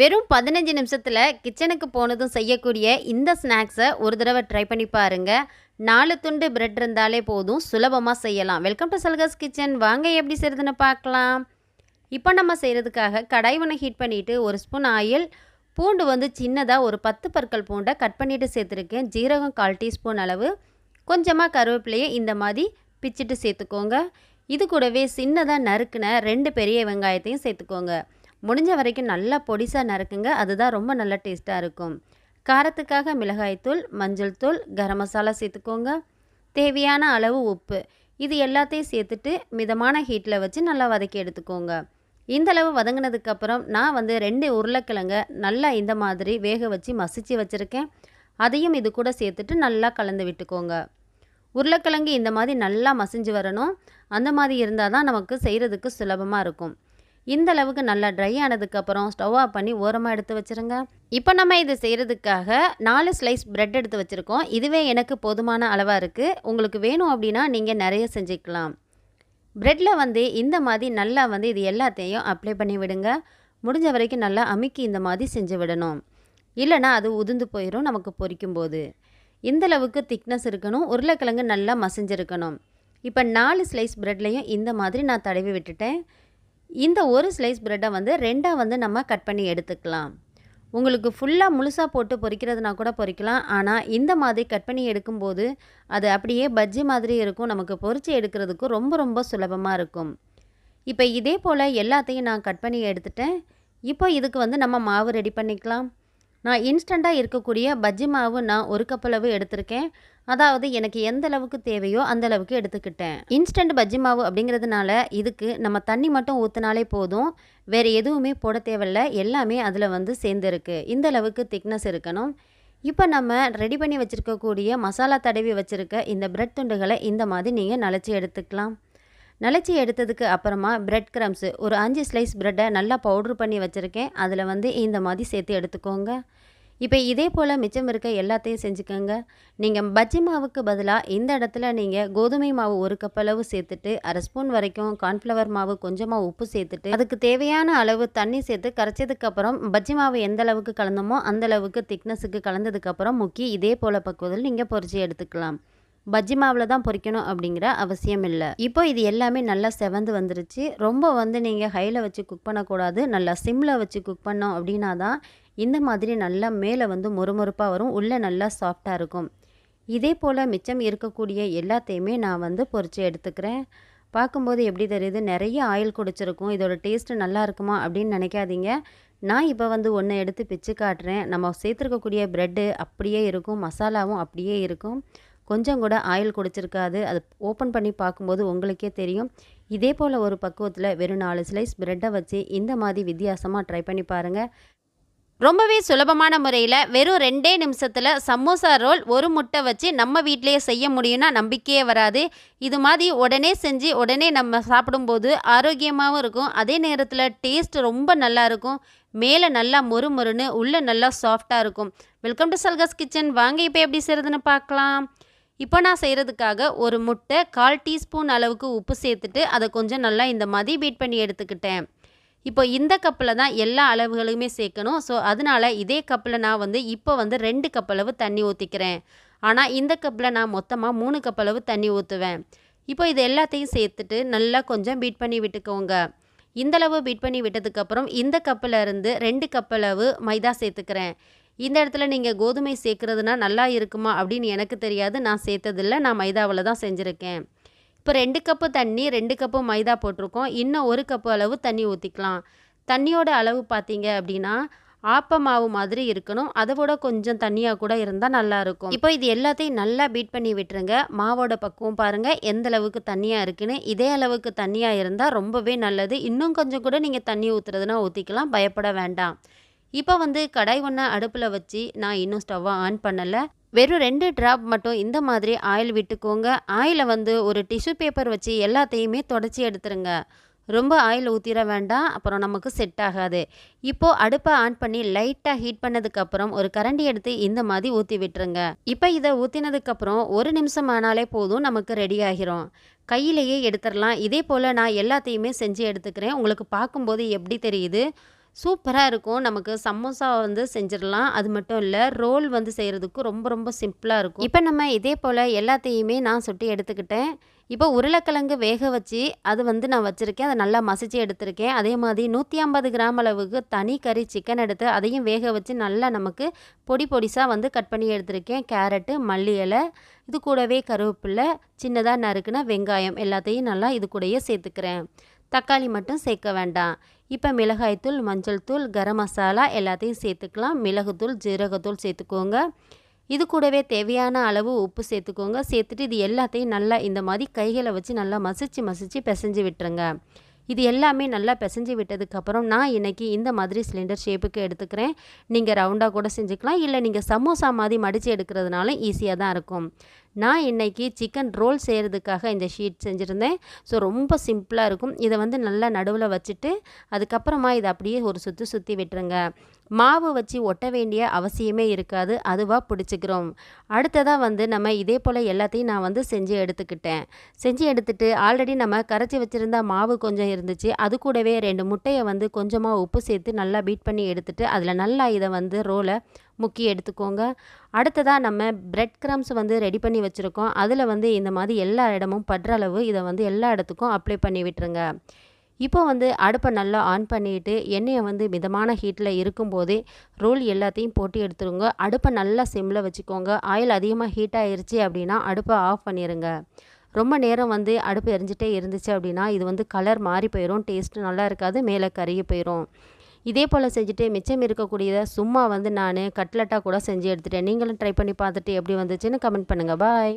வெறும் பதினஞ்சு நிமிஷத்தில் கிச்சனுக்கு போனதும் செய்யக்கூடிய இந்த ஸ்நாக்ஸை ஒரு தடவை ட்ரை பண்ணி பாருங்க. நாலு துண்டு பிரெட் இருந்தாலே போதும் சுலபமாக செய்யலாம். வெல்கம் டு சல்கஸ் கிச்சன் வாங்க எப்படி செய்கிறதுன்னு பார்க்கலாம். இப்போ நம்ம செய்கிறதுக்காக கடாய்வனை ஹீட் பண்ணிவிட்டு ஒரு ஸ்பூன் ஆயில் பூண்டு வந்து சின்னதாக ஒரு பத்து பற்கள் பூண்டை கட் பண்ணிவிட்டு சேர்த்துருக்கேன். ஜீரகம் கால் டீஸ்பூன் அளவு. கொஞ்சமாக கருவேப்பிலையை இந்த மாதிரி பிச்சுட்டு சேர்த்துக்கோங்க. இது கூடவே சின்னதாக நறுக்குன ரெண்டு பெரிய வெங்காயத்தையும் சேர்த்துக்கோங்க. முடிஞ்ச வரைக்கும் நல்லா பொடிசாக நறுக்குங்க. அதுதான் ரொம்ப நல்ல டேஸ்ட்டாக இருக்கும். காரத்துக்காக மிளகாய்த்தூள் மஞ்சள் தூள் கரம் மசாலா சேர்த்துக்கோங்க. தேவையான அளவு உப்பு. இது எல்லாத்தையும் சேர்த்துட்டு மிதமான ஹீட்டில் வச்சு நல்லா வதக்கி எடுத்துக்கோங்க. இந்தளவு வதங்கினதுக்கப்புறம் நான் வந்து ரெண்டு உருளைக்கிழங்க நல்லா இந்த மாதிரி வேக வச்சு மசிச்சு வச்சுருக்கேன். அதையும் இது கூட சேர்த்துட்டு நல்லா கலந்து விட்டுக்கோங்க. உருளைக்கிழங்கு இந்த மாதிரி நல்லா மசிஞ்சு வரணும். அந்த மாதிரி இருந்தால் தான் நமக்கு செய்கிறதுக்கு சுலபமாக இருக்கும். இந்த அளவுக்கு நல்லா ட்ரை ஆனதுக்கப்புறம் ஸ்டவ் ஆஃப் பண்ணி ஓரமாக எடுத்து வச்சுருங்க. இப்போ நம்ம இது செய்கிறதுக்காக நாலு ஸ்லைஸ் ப்ரெட் எடுத்து வச்சுருக்கோம். இதுவே எனக்கு போதுமான அளவாக இருக்குது உங்களுக்கு வேணும் அப்படின்னா நீங்கள் நிறைய செஞ்சுக்கலாம். ப்ரெட்டில் வந்து இந்த மாதிரி நல்லா வந்து இது எல்லாத்தையும் அப்ளை பண்ணி விடுங்க. முடிஞ்ச வரைக்கும் நல்லா அமுக்கி இந்த மாதிரி செஞ்சு விடணும். இல்லைனா அது உதிர்ந்து போயிடும் நமக்கு பொரிக்கும் போது இந்தளவுக்கு திக்னஸ் இருக்கணும். உருளைக்கிழங்கு நல்லா மசிஞ்சிருக்கணும். இப்போ நாலு ஸ்லைஸ் ப்ரெட்லேயும் இந்த மாதிரி நான் தடவி விட்டுட்டேன். இந்த ஒரு ஸ்லைஸ் ப்ரெட்டை வந்து ரெண்டாக வந்து நம்ம கட் பண்ணி எடுத்துக்கலாம். உங்களுக்கு ஃபுல்லாக முழுசாக போட்டு பொறிக்கிறதுனா கூட பொறிக்கலாம். ஆனால் இந்த மாதிரி கட் பண்ணி எடுக்கும்போது அது அப்படியே பஜ்ஜி மாதிரி இருக்கும். நமக்கு பொறிச்சு எடுக்கிறதுக்கும் ரொம்ப ரொம்ப சுலபமாக இருக்கும். இப்போ இதே போல் எல்லாத்தையும் நான் கட் பண்ணி எடுத்துட்டேன். இப்போ இதுக்கு வந்து நம்ம மாவு ரெடி பண்ணிக்கலாம். நான் இன்ஸ்டண்ட்டாக இருக்கக்கூடிய பஜ்ஜி மாவு நான் ஒரு கப்பளவு எடுத்திருக்கேன். அதாவது எனக்கு எந்த அளவுக்கு தேவையோ அந்த அளவுக்கு எடுத்துக்கிட்டேன். இன்ஸ்டன்ட் பஜ்ஜி மாவு அப்படிங்கிறதுனால இதுக்கு நம்ம தண்ணி மட்டும் ஊற்றினாலே போதும். வேறு எதுவுமே போட தேவையில்ல. எல்லாமே அதில் வந்து சேர்ந்துருக்கு. இந்த அளவுக்கு திக்னஸ் இருக்கணும். இப்போ நம்ம ரெடி பண்ணி வச்சுருக்கக்கூடிய மசாலா தடவி வச்சுருக்க இந்த பிரெட் துண்டுகளை இந்த மாதிரி நீங்கள் நனைச்சி எடுத்துக்கலாம். நனைச்சி எடுத்ததுக்கு அப்புறமா பிரெட் க்ரம்ஸு ஒரு அஞ்சு ஸ்லைஸ் ப்ரெட்டை நல்லா பவுட்ரு பண்ணி வச்சுருக்கேன். அதில் வந்து இந்த மாதிரி சேர்த்து எடுத்துக்கோங்க. இப்போ இதே போல் மிச்சம் இருக்க எல்லாத்தையும் செஞ்சுக்கோங்க. நீங்கள் பஜ்ஜி மாவுக்கு பதிலாக இந்த இடத்துல நீங்கள் கோதுமை மாவு ஒரு கப் அளவு சேர்த்துட்டு அரை ஸ்பூன் வரைக்கும் கார்ன்ஃப்ளவர் மாவு கொஞ்சமாக உப்பு சேர்த்துட்டு அதுக்கு தேவையான அளவு தண்ணி சேர்த்து கரைச்சதுக்கப்புறம் பஜ்ஜி மாவு எந்த அளவுக்கு கலந்தோமோ அந்த அளவுக்கு திக்னஸுக்கு கலந்ததுக்கப்புறம் முக்கி இதே போல் பக்குவத்தில் நீங்கள் பொரிச்சு எடுத்துக்கலாம். பஜ்ஜி மாவில் தான் பொரிக்கணும் அப்படிங்கிற அவசியம் இல்லை. இப்போ இது எல்லாமே நல்லா செவந்து வந்துருச்சு. ரொம்ப வந்து நீங்கள் ஹையில் வச்சு குக் பண்ணக்கூடாது. நல்லா சிம்மில் வச்சு குக் பண்ணோம் அப்படின்னா தான் இந்த மாதிரி நல்லா மேலே வந்து மொறுமொறுப்பாக வரும் உள்ளே நல்லா சாஃப்டாக இருக்கும். இதே போல் மிச்சம் இருக்கக்கூடிய எல்லாத்தையுமே நான் வந்து பொரித்து எடுத்துக்கிறேன். பார்க்கும்போது எப்படி தெரியுது? நிறைய ஆயில் குடிச்சிருக்கும். இதோட டேஸ்ட்டு நல்லா இருக்குமா அப்படின்னு நினைக்காதீங்க. நான் இப்போ வந்து ஒன்று எடுத்து பிச்சு காட்டுறேன். நம்ம சேர்த்துருக்கக்கூடிய ப்ரெட்டு அப்படியே இருக்கும் மசாலாவும் அப்படியே இருக்கும். கொஞ்சம் கூட ஆயில் குடிச்சிருக்காது. அது ஓப்பன் பண்ணி பார்க்கும்போது உங்களுக்கே தெரியும். இதே போல் ஒரு பக்குவத்தில் வெறும் நாலு ஸ்லைஸ் ப்ரெட்டை வச்சு இந்த மாதிரி வித்தியாசமாக ட்ரை பண்ணி பாருங்கள் ரொம்பவே சுலபமான முறையில் வெறும் ரெண்டே நிமிஷத்தில் சமோசா ரோல் ஒரு முட்டை வச்சு நம்ம வீட்டிலேயே செய்ய முடியும்னா நம்பிக்கையே வராது. இது மாதிரி உடனே செஞ்சு உடனே நம்ம சாப்பிடும்போது ஆரோக்கியமாகவும் இருக்கும். அதே நேரத்தில் டேஸ்ட் ரொம்ப நல்லா இருக்கும். மேலே நல்லா மொறு மொறுன்னு உள்ளே நல்லா சாஃப்டாக இருக்கும். வெல்கம் டு சல்கஸ் கிச்சன் வாங்க இப்போ எப்படி செய்கிறதுன்னு பார்க்கலாம். இப்போ நான் செய்கிறதுக்காக ஒரு முட்டை கால் டீஸ்பூன் அளவுக்கு உப்பு சேர்த்துட்டு அதை கொஞ்சம் நல்லா இந்த மாதிரி பீட் பண்ணி எடுத்துக்கிட்டேன். இப்போ இந்த கப்பில் தான் எல்லா அளவுகளுமே சேர்க்கணும். ஸோ அதனால் இதே கப்பில் நான் வந்து இப்போ வந்து ரெண்டு கப் அளவு தண்ணி ஊற்றிக்கிறேன் ஆனால் இந்த கப்பில் நான் மொத்தமாக மூணு கப் அளவு தண்ணி ஊற்றுவேன் இப்போ இது எல்லாத்தையும் சேர்த்துட்டு நல்லா கொஞ்சம் பீட் பண்ணி விட்டுக்கோங்க. இந்தளவு பீட் பண்ணி விட்டதுக்கப்புறம் இந்த கப்பில் இருந்து ரெண்டு கப் அளவு மைதா சேர்த்துக்கிறேன். இந்த இடத்துல நீங்கள் கோதுமை சேர்க்குறதுனா நல்லா இருக்குமா அப்படின்னு எனக்கு தெரியாது. நான் சேர்த்ததில்ல. நான் மைதாவில் தான் செஞ்சுருக்கேன். இப்போ ரெண்டு கப்பு தண்ணி ரெண்டு கப்பு மைதா போட்டிருக்கோம். இன்னும் ஒரு கப்பு அளவு தண்ணி ஊற்றிக்கலாம் தண்ணியோட அளவு பார்த்தீங்க அப்படின்னா ஆப்ப மாவு மாதிரி இருக்கணும். அதை விட கொஞ்சம் தண்ணியாக கூட இருந்தால் நல்லாயிருக்கும் இப்போ இது எல்லாத்தையும் நல்லா பீட் பண்ணி விட்டுருங்க. மாவோட பக்குவம் பாருங்கள் எந்த அளவுக்கு தண்ணியாக இருக்குன்னு. இதே அளவுக்கு தண்ணியாக இருந்தால் ரொம்பவே நல்லது. இன்னும் கொஞ்சம் கூட நீங்கள் தண்ணி ஊற்றுறதுனா ஊற்றிக்கலாம் பயப்பட வேண்டாம். இப்போ வந்து கடாய் ஒன்று அடுப்பில் வச்சு நான் இன்னும் ஸ்டவ்வை ஆன் பண்ணலை. வெறும் ரெண்டு ட்ராப் மட்டும் இந்த மாதிரி ஆயில் விட்டுக்கோங்க. ஆயிலை வந்து ஒரு டிஷ்யூ பேப்பர் வச்சு எல்லாத்தையுமே தொடச்சி எடுத்துருங்க. ரொம்ப ஆயில் ஊற்றிட வேண்டாம் அப்புறம் நமக்கு செட் ஆகாது. இப்போது அடுப்பை ஆன் பண்ணி லைட்டாக ஹீட் பண்ணதுக்கப்புறம் ஒரு கரண்டி எடுத்து இந்த மாதிரி ஊற்றி விட்டுருங்க. இப்போ இதை ஊற்றினதுக்கப்புறம் ஒரு நிமிஷம் ஆனாலே போதும் நமக்கு ரெடி ஆகிரும். கையிலேயே எடுத்துடலாம் இதே போல் நான் எல்லாத்தையுமே செஞ்சு எடுத்துக்கிறேன். உங்களுக்கு பார்க்கும்போது எப்படி தெரியுது? சூப்பராக இருக்கும். நமக்கு சமோசா வந்து செஞ்சிடலாம். அது மட்டும் இல்லை ரோல் வந்து செய்கிறதுக்கு ரொம்ப ரொம்ப சிம்பிளாக இருக்கும். இப்போ நம்ம இதே போல் எல்லாத்தையுமே நான் சுட்டி எடுத்துக்கிட்டேன். இப்போ உருளைக்கிழங்கு வேக வச்சு அது வந்து நான் வச்சுருக்கேன். அதை நல்லா மசிச்சு எடுத்திருக்கேன். அதே மாதிரி நூற்றி ஐம்பது கிராம் அளவுக்கு தனி கறி சிக்கன் எடுத்து அதையும் வேக வச்சு நல்லா நமக்கு பொடி பொடிசாக வந்து கட் பண்ணி எடுத்திருக்கேன். கேரட்டு மல்லி இலை இது கூடவே கருவேப்பிலை சின்னதாக நறுக்குனா வெங்காயம் எல்லாத்தையும் நல்லா இது கூடயே சேர்த்துக்கிறேன். தக்காளி மட்டும் சேர்க்க வேண்டாம். இப்போ மிளகாய்த்தூள் மஞ்சள் தூள் கரம் மசாலா எல்லாத்தையும் சேர்த்துக்கலாம். மிளகுத்தூள் ஜீரகத்தூள் சேர்த்துக்கோங்க. இது கூடவே தேவையான அளவு உப்பு சேர்த்துக்கோங்க. சேர்த்துட்டு இது எல்லாத்தையும் நல்லா இந்த மாதிரி கைகளை வச்சு நல்லா மசிச்சு மசிச்சு பிசைஞ்சு விட்டுருங்க. இது எல்லாமே நல்லா பிசைஞ்சு விட்டதுக்கப்புறம் நான் இன்றைக்கி இந்த மாதிரி சிலிண்டர் ஷேப்புக்கு எடுத்துக்கிறேன். நீங்கள் ரவுண்டாக கூட செஞ்சுக்கலாம். இல்லை நீங்கள் சமோசா மாதிரி மடித்து எடுக்கிறதுனால ஈஸியாக தான் இருக்கும். நான் இன்றைக்கி சிக்கன் ரோல் செய்கிறதுக்காக இந்த ஷீட் செஞ்சுருந்தேன். ஸோ ரொம்ப சிம்பிளாக இருக்கும். இதை வந்து நல்லா நடுவில் வச்சுட்டு அதுக்கப்புறமா இதை அப்படியே ஒரு சுற்றி சுற்றி விட்டுருங்க. மாவு வச்சு ஒட்ட வேண்டிய அவசியமே இருக்காது. அதுவாக பிடிச்சிக்கிறோம். அடுத்ததாக வந்து நம்ம இதே போல் எல்லாத்தையும் நான் வந்து செஞ்சு எடுத்துக்கிட்டேன். செஞ்சு எடுத்துட்டு ஆல்ரெடி நம்ம கரைச்சி வச்சுருந்தா மாவு கொஞ்சம் இருந்துச்சு. அது கூடவே ரெண்டு முட்டையை வந்து கொஞ்சமாக உப்பு சேர்த்து நல்லா பீட் பண்ணி எடுத்துட்டு அதில் நல்லா இதை வந்து ரோலை முக்கி எடுத்துக்கோங்க. அடுத்ததாக நம்ம பிரெட் க்ரம்ஸ் வந்து ரெடி பண்ணி வச்சுருக்கோம். அதில் வந்து இந்த மாதிரி எல்லா இடமும் படுற அளவு இதை வந்து எல்லா இடத்துக்கும் அப்ளை பண்ணி விட்டுருங்க. இப்போ வந்து அடுப்பை நல்லா ஆன் பண்ணிவிட்டு எண்ணெயை வந்து மிதமான ஹீட்டில் இருக்கும்போதே ரோல் எல்லாத்தையும் போட்டு எடுத்துருங்க. அடுப்பை நல்லா சிம்மில் வச்சுக்கோங்க. ஆயில் அதிகமாக ஹீட் ஆயிடுச்சு அப்படின்னா அடுப்பை ஆஃப் பண்ணிடுங்க ரொம்ப நேரம் வந்து அடுப்பு எரிஞ்சிட்டே இருந்துச்சு அப்படின்னா இது வந்து கலர் மாறி போயிடும் டேஸ்ட்டு நல்லா இருக்காது. மேலே கருகி போயிடும் இதே போல் செஞ்சுட்டு மிச்சம் இருக்கக்கூடியதை சும்மா வந்து நான் கட்லெட்டாக கூட செஞ்சு எடுத்துட்டேன். நீங்களும் ட்ரை பண்ணி பார்த்துட்டு எப்படி வந்துச்சுன்னு கமெண்ட் பண்ணுங்கள் பாய்